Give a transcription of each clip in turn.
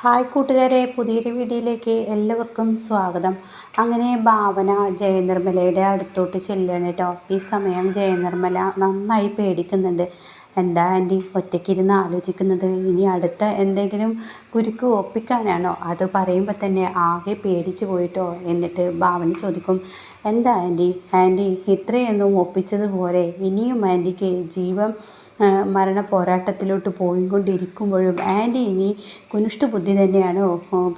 Hi കൂട്ടുകാരെ പുതിയൊരു വീഡിയോയിലേക്ക് എല്ലാവർക്കും സ്വാഗതം. അങ്ങനെ ഭാവന ജയനിർമ്മലയുടെ അടുത്തോട്ട് ചെല്ലുകയാണ് കേട്ടോ. ഈ സമയം ജയനിർമ്മല നന്നായി പേടിക്കുന്നുണ്ട്. എന്താ ആന്റി ഒറ്റയ്ക്കിരുന്ന് ആലോചിക്കുന്നത്? ഇനി അടുത്ത എന്തെങ്കിലും കുരുക്ക് ഒപ്പിക്കാനാണോ? അത് പറയുമ്പോൾ തന്നെ ആകെ പേടിച്ചു പോയിട്ടോ. എന്നിട്ട് ഭാവന ചോദിക്കും എന്താ ആന്റി? ആന്റി ഇത്രയൊന്നും ഒപ്പിച്ചതുപോലെ ഇനിയും ആന്റിക്ക് ജീവൻ മരണ പോരാട്ടത്തിലോട്ട് പോയിക്കൊണ്ടിരിക്കുമ്പോഴും ആന്റി ഇനി കുനിഷ്ട ബുദ്ധി തന്നെയാണ്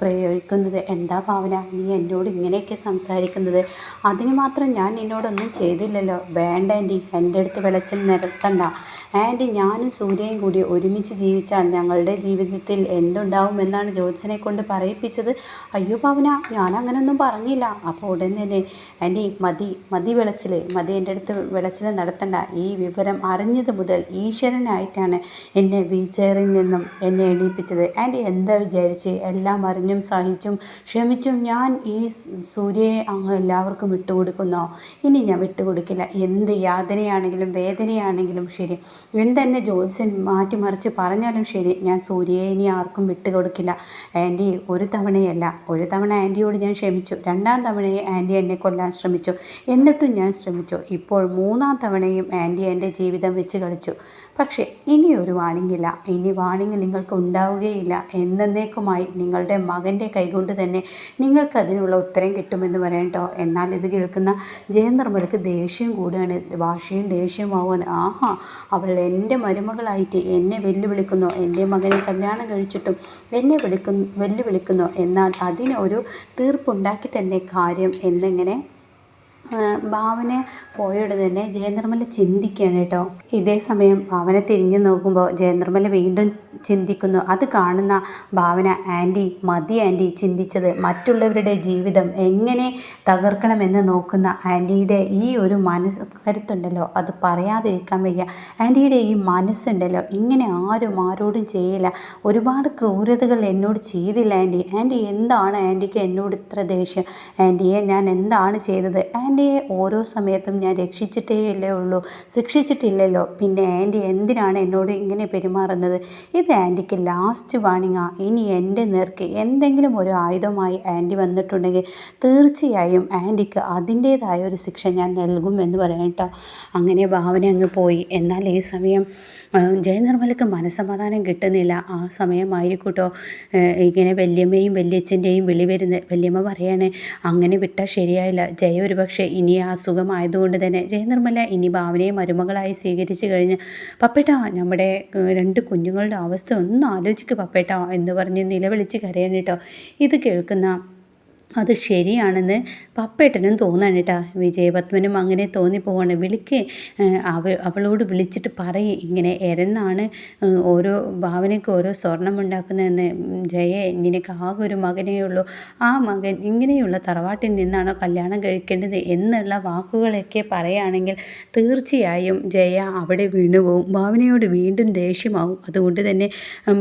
പ്രയോഗിക്കുന്നത്. എന്താ ഭാവന? നീ എന്നോട് ഇങ്ങനെയൊക്കെ സംസാരിക്കുന്നത്. അതിന് മാത്രം ഞാൻ നിന്നോടൊന്നും ചെയ്തില്ലല്ലോ. വേണ്ട ആന്റി എന്റെ അടുത്ത് വിളച്ചിൽ നിരത്തണ്ട. ആന്റി ഞാനും സൂര്യയും കൂടി ഒരുമിച്ച് ജീവിച്ചാൽ ഞങ്ങളുടെ ജീവിതത്തിൽ എന്തുണ്ടാവും എന്നാണ് ജ്യോത്സനെ കൊണ്ട് പറയിപ്പിച്ചത്. അയ്യോ ഭാവന ഞാൻ അങ്ങനെയൊന്നും പറഞ്ഞില്ല. അപ്പോൾ ഉടൻ തന്നെ ആന്റി മതി മതി വിളച്ചിൽ മതി എന്റെ അടുത്ത് വിളച്ചിൽ നടത്തണ്ട. ഈ വിവരം അറിഞ്ഞത് മുതൽ ഈശ്വരനായിട്ടാണ് എന്നെ വീൽചെയറിൽ നിന്നും എന്നെ എണീപ്പിച്ചത്. ആന്റി എന്താ വിചാരിച്ച്? എല്ലാം അറിഞ്ഞും സഹിച്ചും ക്ഷമിച്ചും ഞാൻ ഈ സൂര്യയെ അങ്ങ് എല്ലാവർക്കും വിട്ടുകൊടുക്കുന്നോ? ഇനി ഞാൻ വിട്ടുകൊടുക്കില്ല. എന്ത് യാതനയാണെങ്കിലും വേദനയാണെങ്കിലും ശരി. എന്തെന്നെ ജ്യോത്സ്യൻ മാറ്റിമറിച്ച് പറഞ്ഞാലും ശരി ഞാൻ സൂര്യയെ ഇനി ആർക്കും വിട്ടുകൊടുക്കില്ല. ആന്റി ഒരു തവണയല്ല. ഒരു തവണ ആന്റിയോട് ഞാൻ ക്ഷമിച്ചു. രണ്ടാം തവണയും ആന്റി എന്നെ കൊല്ലാൻ ശ്രമിച്ചു. എന്നിട്ടും ഞാൻ ശ്രമിച്ചു. ഇപ്പോൾ മൂന്നാം തവണയും ആന്റി എന്റെ ജീവിതം വെച്ച് കളിച്ചു. പക്ഷേ ഇനി ഒരു വാണിങ്ങില്ല ഇനി വാണിംഗ് നിങ്ങൾക്ക് ഉണ്ടാവുകയില്ല. എന്നേക്കുമായി നിങ്ങളുടെ മകന്റെ കൈകൊണ്ട് തന്നെ നിങ്ങൾക്ക് അതിനുള്ള ഉത്തരം കിട്ടുമെന്ന് പറയട്ടോ എന്നാൽ ഇത് കേൾക്കുന്ന ജയനിർമ്മലക്ക് ദേഷ്യം കൂടുകയാണ്. വാശിയും ദേഷ്യമാവുകയാണ് ആഹാ അവൾ എന്റെ മരുമകളായിട്ട് എന്നെ വെല്ലുവിളിക്കുന്നു. എന്റെ മകനെ കല്യാണം കഴിച്ചിട്ടും എന്നെ വിളിക്കുന്നു വെല്ലുവിളിക്കുന്നു. എന്നാൽ അതിനൊരു തീർപ്പുണ്ടാക്കി തന്നെ കാര്യം. എന്നിങ്ങനെ? ഭാവന പോയോട് തന്നെ ജയനിർമ്മല ചിന്തിക്കുകയാണ് കേട്ടോ. ഇതേ സമയം ഭാവന തിരിഞ്ഞു നോക്കുമ്പോൾ ജയനിർമ്മല വീണ്ടും ചിന്തിക്കുന്നു. അത് കാണുന്ന ഭാവന ആന്റി മതി ആന്റി ചിന്തിച്ചത് മറ്റുള്ളവരുടെ ജീവിതം എങ്ങനെ തകർക്കണമെന്ന് നോക്കുന്ന ആന്റിയുടെ ഈ ഒരു മനസ്സ് കരുത്തുണ്ടല്ലോ. അത് പറയാതിരിക്കാൻ വയ്യ. ആന്റിയുടെ ഈ മനസ്സുണ്ടല്ലോ. ഇങ്ങനെ ആരും ആരോടും ചെയ്യില്ല. ഒരുപാട് ക്രൂരതകൾ എന്നോട് ചെയ്തില്ല ആന്റി ആന്റി എന്താണ് ആന്റിക്ക് എന്നോട് ഇത്ര ദേഷ്യം? ആന്റിയെ ഞാൻ എന്താണ് ചെയ്തത്? ആന്റിയെ ഓരോ സമയത്തും ഞാൻ രക്ഷിച്ചിട്ടേ ഉള്ളൂ. ശിക്ഷിച്ചിട്ടില്ലല്ലോ. പിന്നെ ആന്റി എന്തിനാണ് എന്നോട് ഇങ്ങനെ പെരുമാറുന്നത്? ഇത് ആന്റിക്ക് ലാസ്റ്റ് വാണിങ്ങാണ് ഇനി എന്റെ നേർക്ക് എന്തെങ്കിലും ഒരു ആയുധമായി ആന്റി വന്നിട്ടുണ്ടെങ്കിൽ തീർച്ചയായും ആന്റിക്ക് അതിന്റേതായ ഒരു ശിക്ഷ ഞാൻ നൽകും എന്ന് പറയാം കേട്ടോ. അങ്ങനെ ഭാവന അങ്ങ് പോയി. എന്നാൽ ഈ സമയം ജയനിർമ്മലക്ക് മനസ്സമാധാനം കിട്ടുന്നില്ല. ആ സമയമായിരിക്കൂട്ടോ. ഇങ്ങനെ വല്യമ്മയും വല്യച്ഛന്റെയും വിളി വരുന്നത് വല്യമ്മ പറയാണ് അങ്ങനെ വിട്ടാൽ ശരിയായില്ല. ജയ ഒരു പക്ഷേ ഇനി അസുഖമായതുകൊണ്ട് തന്നെ ജയനിർമ്മല ഇനി ഭാവനയെ മരുമകളായി സ്വീകരിച്ചു കഴിഞ്ഞ് പപ്പേട്ട നമ്മുടെ രണ്ട് കുഞ്ഞുങ്ങളുടെ അവസ്ഥ ഒന്ന് ആലോചിക്കുക പപ്പേട്ട എന്ന് പറഞ്ഞ് നിലവിളിച്ച് കരയാണ് ഇത് കേൾക്കുന്ന അത് ശരിയാണെന്ന് പപ്പേട്ടനും തോന്നാണ് കേട്ടോ വിജയപത്മനും അങ്ങനെ തോന്നിപ്പോവാണ് വിളിക്ക് അവ അവളോട് വിളിച്ചിട്ട് പറയും. ഇങ്ങനെ എരന്നാണ് ഓരോ ഭാവനയ്ക്ക് ഓരോ സ്വർണം ഉണ്ടാക്കുന്നതെന്ന് ജയ നിനക്ക് ആകെ ഒരു മകനേ ഉള്ളൂ. ആ മകൻ ഇങ്ങനെയുള്ള തറവാട്ടിൽ നിന്നാണോ കല്യാണം കഴിക്കേണ്ടത് എന്നുള്ള വാക്കുകളൊക്കെ പറയുകയാണെങ്കിൽ തീർച്ചയായും ജയ അവിടെ വീണുപോകും ഭാവനയോട് വീണ്ടും ദേഷ്യമാവും. അതുകൊണ്ട് തന്നെ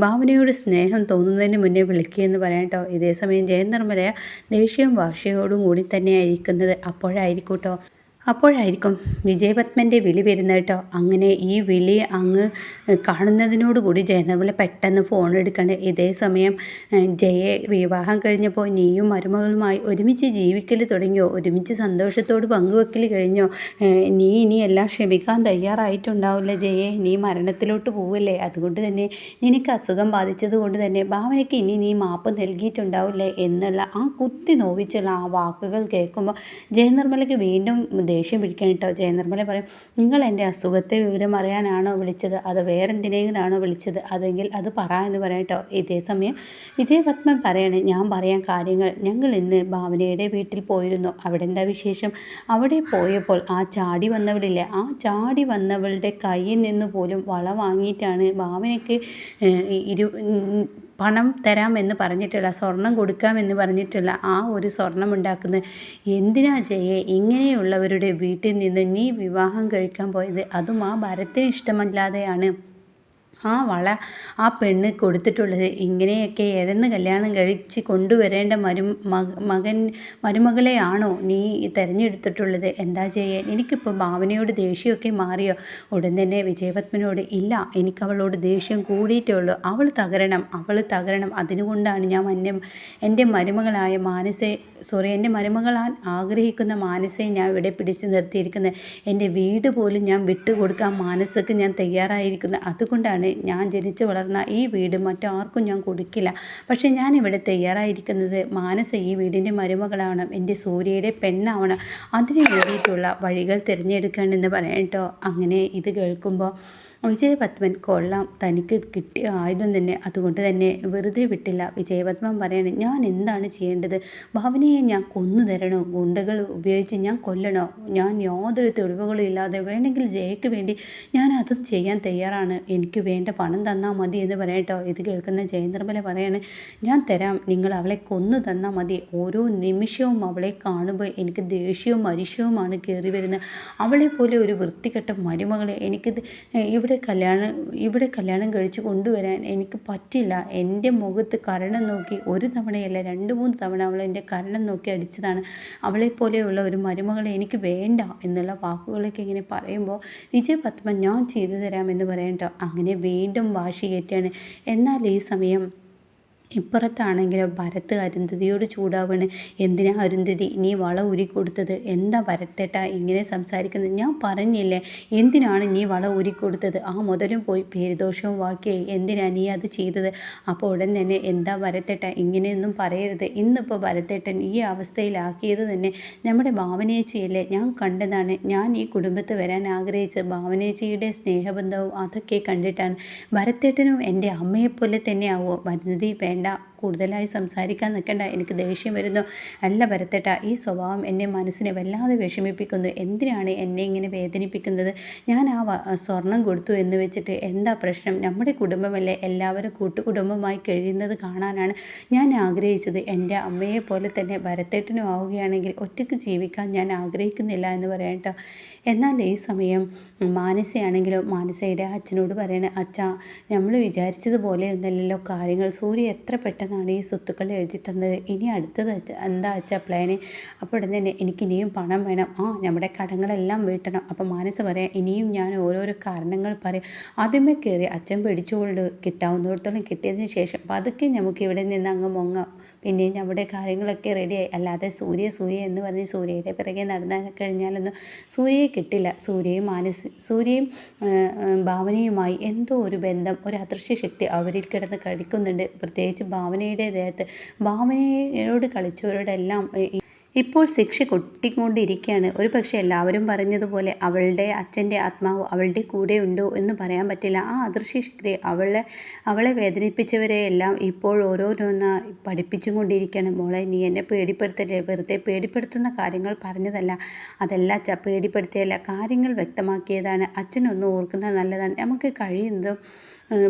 ഭാവനയോട് സ്നേഹം തോന്നുന്നതിന് മുന്നേ വിളിക്കുക എന്ന് പറയാം കേട്ടോ ഇതേ സമയം ജയനിർമ്മല ദേഷ്യവും വാശിയോടും കൂടി തന്നെയായിരിക്കുന്നത് അപ്പോഴായിരിക്കും കേട്ടോ അപ്പോഴായിരിക്കും വിജയപത്മന്റെ വിളി വരുന്നത് കേട്ടോ. അങ്ങനെ ഈ വിളി അങ്ങ് കാണുന്നതിനോടുകൂടി ജയനിർമ്മല പെട്ടെന്ന് ഫോൺ എടുക്കണ്ട് ഇതേ സമയം ജയെ വിവാഹം കഴിഞ്ഞപ്പോൾ നീയും മരുമകളുമായി ഒരുമിച്ച് ജീവിക്കൽ തുടങ്ങിയോ? ഒരുമിച്ച് സന്തോഷത്തോട് പങ്കുവെക്കൽ കഴിഞ്ഞോ? നീ ഇനി എല്ലാം ക്ഷമിക്കാൻ തയ്യാറായിട്ടുണ്ടാവില്ല ജയെ. നീ മരണത്തിലോട്ട് പോവല്ലേ? അതുകൊണ്ട് തന്നെ നിനക്ക് അസുഖം ബാധിച്ചതുകൊണ്ട് തന്നെ ഭാവനയ്ക്ക് ഇനി നീ മാപ്പ് നൽകിയിട്ടുണ്ടാവില്ലേ? എന്നുള്ള ആ കുത്തി നോവിച്ചുള്ള ആ വാക്കുകൾ കേൾക്കുമ്പോൾ ജയനിർമ്മലയ്ക്ക് വീണ്ടും ദേഷ്യം പിടിക്കാൻ കേട്ടോ ജയനിർമ്മല പറയും നിങ്ങൾ എന്റെ അസുഖത്തെ വിവരം അറിയാനാണോ വിളിച്ചത്? അത് വേറെന്തിനെങ്കിലാണോ വിളിച്ചത്? അതെങ്കിൽ അത് പറ എന്ന് പറയാം കേട്ടോ ഇതേ സമയം വിജയപത്മൻ പറയാണ് ഞാൻ പറയാൻ കാര്യങ്ങൾ. ഞങ്ങൾ ഇന്ന് ഭാവനയുടെ വീട്ടിൽ പോയിരുന്നു. അവിടെ എന്താ വിശേഷം? അവിടെ പോയപ്പോൾ ആ ചാടി വന്നവളില്ലേ? ആ ചാടി വന്നവളുടെ കയ്യിൽ നിന്ന് പോലും വള വാങ്ങിയിട്ടാണ് ഭാവനയ്ക്ക് ഇരു പണം തരാമെന്ന് പറഞ്ഞിട്ടുള്ള സ്വർണം കൊടുക്കാമെന്ന് പറഞ്ഞിട്ടില്ല ആ ഒരു സ്വർണം ഉണ്ടാക്കുന്നത് എന്തിനാ ചെയ്യേ? ഇങ്ങനെയുള്ളവരുടെ വീട്ടിൽ നിന്ന് നീ വിവാഹം കഴിക്കാൻ പോയത് അതും ആ ഭരത്തിന് ഇഷ്ടമല്ലാതെയാണ്. ആ വള ആ പെണ്ണ് കൊടുത്തിട്ടുള്ളത് ഇങ്ങനെയൊക്കെ ഏതെന്ന് കല്യാണം കഴിച്ച് കൊണ്ടുവരേണ്ട മരു മകൻ മരുമകളെയാണോ നീ തിരഞ്ഞെടുത്തിട്ടുള്ളത്? എന്താ ചെയ്യാൻ എനിക്കിപ്പോൾ ഭാവനയോട് ദേഷ്യമൊക്കെ മാറിയോ? ഉടൻ തന്നെ വിജയപത്മനോട് ഇല്ല എനിക്കവളോട് ദേഷ്യം കൂടിയിട്ടേ ഉള്ളൂ. അവൾ തകരണം അവൾ തകരണം. അതിനുകൊണ്ടാണ് ഞാൻ എന്റെ എന്റെ മരുമകളായ മാനസെ സോറി എന്റെ മരുമകളാൻ ആഗ്രഹിക്കുന്ന മാനസയെ ഞാൻ ഇവിടെ പിടിച്ചു നിർത്തിയിരിക്കുന്നത്. എന്റെ വീട് പോലും ഞാൻ വിട്ടുകൊടുക്കാൻ മാനസക്ക് ഞാൻ തയ്യാറായിരിക്കുന്നത്. അതുകൊണ്ടാണ് ഞാൻ ജനിച്ചു വളർന്ന ഈ വീട് മറ്റാർക്കും ഞാൻ കൊടുക്കില്ല. പക്ഷേ ഞാൻ ഇവിടെ തയ്യാറായിരിക്കുന്നത് മാനസ ഈ വീടിന്റെ മരുമകളാണ്. എന്റെ സൂര്യയുടെ പെണ്ണാവണം. അതിന് വേണ്ടിയിട്ടുള്ള വഴികൾ തിരഞ്ഞെടുക്കണമെന്ന് പറയാം കേട്ടോ. അങ്ങനെ ഇത് കേൾക്കുമ്പോൾ വിജയപത്മൻ കൊള്ളാം. തനിക്ക് കിട്ടിയ ആയുധം തന്നെ. അതുകൊണ്ട് തന്നെ വെറുതെ വിട്ടില്ല. വിജയപത്മൻ പറയണേ ഞാൻ എന്താണ് ചെയ്യേണ്ടത്? ഭവനയെ ഞാൻ കൊന്നു തരണോ? ഗുണ്ടകൾ ഉപയോഗിച്ച് ഞാൻ കൊല്ലണോ? ഞാൻ യാതൊരു തെളിവുകളും ഇല്ലാതെ വേണമെങ്കിൽ ജയക്ക് വേണ്ടി ഞാൻ അതും ചെയ്യാൻ തയ്യാറാണ്. എനിക്ക് വേണ്ട പണം തന്നാൽ മതി എന്ന് പറയട്ടോ ഇത് കേൾക്കുന്ന ജയനിർമ്മല പറയാണ് ഞാൻ തരാം. നിങ്ങൾ അവളെ കൊന്നു തന്നാൽ മതി. ഓരോ നിമിഷവും അവളെ കാണുമ്പോൾ എനിക്ക് ദേഷ്യവും അരിശവുമാണ് കയറി വരുന്നത്. അവളെ പോലെ ഒരു വൃത്തികെട്ട മരുമകളെ എനിക്ക് ഇവിടെ ഇവിടെ കല്യാണം ഇവിടെ കല്യാണം കഴിച്ച് കൊണ്ടുവരാൻ എനിക്ക് പറ്റില്ല. എന്റെ മുഖത്ത് കരണം നോക്കി ഒരു തവണയല്ല രണ്ട് മൂന്ന് തവണ അവൾ എന്റെ കരണം നോക്കി അടിച്ചതാണ്. അവളെപ്പോലെയുള്ള ഒരു മരുമകളെ എനിക്ക് വേണ്ട എന്നുള്ള വാക്കുകളൊക്കെ ഇങ്ങനെ പറയുമ്പോൾ വിജയ് പത്മ ഞാൻ ചെയ്തു തരാമെന്ന് പറയണ്ടോ അങ്ങനെ വീണ്ടും വാശി കയറ്റിയാണ് എന്നാൽ ഈ സമയം ഇപ്പുറത്താണെങ്കിലോ ഭരത് അരുന്ധതിയോട് ചൂടാവാണ്. എന്തിനാ അരുന്ധതി നീ വള ഊരി കൊടുത്തത്? എന്താ വരത്തേട്ട ഇങ്ങനെ സംസാരിക്കുന്നത്? ഞാൻ പറഞ്ഞില്ലേ എന്തിനാണ് നീ വള ഊരി കൊടുത്തത്? ആ മുതലും പോയി പേരുദോഷവും വാക്കിയായി. എന്തിനാ നീ അത് ചെയ്തത്? അപ്പോൾ ഉടൻ തന്നെ എന്താ ഭരത്തേട്ട ഇങ്ങനെയൊന്നും പറയരുത്. ഇന്നിപ്പോൾ ഭരത്തേട്ടൻ ഈ അവസ്ഥയിലാക്കിയത് തന്നെ നമ്മുടെ ഭാവനേച്ചിയല്ലേ? ഞാൻ കണ്ടതാണ്. ഞാൻ ഈ കുടുംബത്ത് വരാൻ ആഗ്രഹിച്ച് ഭാവനേച്ചിയുടെ സ്നേഹബന്ധവും അതൊക്കെ കണ്ടിട്ടാണ്. ഭരത്തേട്ടനും എന്റെ അമ്മയെപ്പോലെ തന്നെയാവോ? വരുന്നതി വേണ്ട വേണ്ട കൂടുതലായി സംസാരിക്കാൻ നിൽക്കണ്ട. എനിക്ക് ദേഷ്യം വരുന്നു. അല്ല വരത്തേട്ട ഈ സ്വഭാവം എന്നെ മനസ്സിനെ വല്ലാതെ വിഷമിപ്പിക്കുന്നു. എന്തിനാണ് എന്നെ ഇങ്ങനെ വേദനിപ്പിക്കുന്നത്? ഞാൻ ആ സ്വർണം കൊടുത്തു എന്ന് വെച്ചിട്ട് എന്താ പ്രശ്നം? നമ്മുടെ കുടുംബമല്ലേ എല്ലാവരും കൂട്ടുകുടുംബമായി കഴിയുന്നത് കാണാനാണ് ഞാൻ ആഗ്രഹിച്ചത്. എന്റെ അമ്മയെ പോലെ തന്നെ വരത്തേട്ടനും ആവുകയാണെങ്കിൽ ഒറ്റയ്ക്ക് ജീവിക്കാൻ ഞാൻ ആഗ്രഹിക്കുന്നില്ല എന്ന് പറയട്ടോ എന്നാൽ ഈ സമയം മാനസയാണെങ്കിലും മാനസയുടെ അച്ഛനോട് പറയണേ അച്ഛാ നമ്മൾ വിചാരിച്ചതുപോലെ ഒന്നല്ലല്ലോ. കാര്യങ്ങൾ സൂര്യ എത്ര പെട്ടെന്ന് എന്നാണ് ഈ സ്വത്തുക്കൾ എഴുതി തന്നത്. ഇനി അടുത്തത് എന്താ വെച്ചാൽ പ്ലാന് അപ്പോൾ ഉടൻ തന്നെ എനിക്ക് ഇനിയും പണം വേണം. ആ നമ്മുടെ കടങ്ങളെല്ലാം വീട്ടണം. അപ്പം മാനസ് പറയാം ഇനിയും ഞാൻ ഓരോരോ കാരണങ്ങൾ പറയും. ആദ്യമേ കയറി അച്ഛൻ പിടിച്ചുകൊണ്ട് കിട്ടാവുന്നിടത്തോളം കിട്ടിയതിന് ശേഷം പതുക്കെ നമുക്ക് ഇവിടെ നിന്ന് അങ്ങ് മുങ്ങാം. പിന്നെ നമ്മുടെ കാര്യങ്ങളൊക്കെ റെഡിയായി അല്ലാതെ സൂര്യ സൂര്യ എന്ന് പറഞ്ഞ് സൂര്യയുടെ പിറകെ നടന്നാൽ കഴിഞ്ഞാലൊന്നും സൂര്യയെ കിട്ടില്ല. സൂര്യയും മാനസി സൂര്യയും ഭാവനയുമായി എന്തോ ഒരു ബന്ധം ഒരു അദൃശ്യ ശക്തി അവരിൽ കിടന്ന് കടിക്കുന്നുണ്ട്. പ്രത്യേകിച്ച് ഭാവന ഭാവനയുടെ ദേഹത്ത് ഭാവനയോട് കളിച്ചവരോടെല്ലാം ഇപ്പോൾ ശിക്ഷ കൊട്ടിക്കൊണ്ടിരിക്കുകയാണ് ഒരു പക്ഷേ എല്ലാവരും പറഞ്ഞതുപോലെ അവളുടെ അച്ഛന്റെ ആത്മാവ് അവളുടെ കൂടെ ഉണ്ടോ എന്ന് പറയാൻ പറ്റില്ല. ആ അദൃശ്യ ശക്തി അവളെ അവളെ വേദനിപ്പിച്ചവരെ എല്ലാം ഇപ്പോൾ ഓരോരോന്ന് പഠിപ്പിച്ചും കൊണ്ടിരിക്കുകയാണ് മോളെ നീ എന്നെ പേടിപ്പെടുത്തല്ലേ വെറുതെ പേടിപ്പെടുത്തുന്ന കാര്യങ്ങൾ പറഞ്ഞതല്ല. അതല്ല ച പേടിപ്പെടുത്തിയല്ല. കാര്യങ്ങൾ വ്യക്തമാക്കിയതാണ്. അച്ഛനൊന്ന് ഓർക്കുന്നത് നല്ലതാണ്. നമുക്ക് കഴിയുന്നതും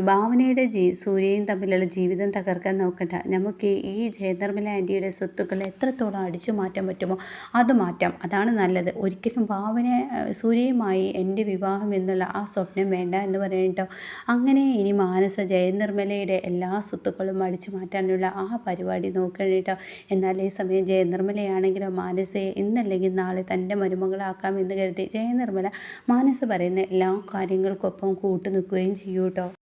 ഭാവനയുടെ ജീ സൂര്യയും തമ്മിലുള്ള ജീവിതം തകർക്കാൻ നോക്കണ്ട. നമുക്ക് ഈ ജയധർമ്മല ആന്റിയുടെ സ്വത്തുക്കൾ എത്രത്തോളം അടിച്ചു മാറ്റാൻ പറ്റുമോ അത് മാറ്റാം. അതാണ് നല്ലത്. ഒരിക്കലും ഭാവന സൂര്യയുമായി എന്റെ വിവാഹം എന്നുള്ള ആ സ്വപ്നം വേണ്ട എന്ന് പറയട്ടോ അങ്ങനെ ഇനി മാനസ ജയനിർമ്മലയുടെ എല്ലാ സ്വത്തുക്കളും അടിച്ചു മാറ്റാനുള്ള ആ പരിപാടി നോക്കണം കേട്ടോ. എന്നാൽ ഈ സമയം ജയനിർമ്മലയാണെങ്കിലും മാനസയെ ഇന്നല്ലെങ്കിൽ നാളെ തന്റെ മരുമകളാക്കാം എന്ന് കരുതി ജയനിർമ്മല മാനസ പറയുന്ന എല്ലാ കാര്യങ്ങൾക്കൊപ്പം കൂട്ടു നിൽക്കുകയും ചെയ്യൂട്ടോ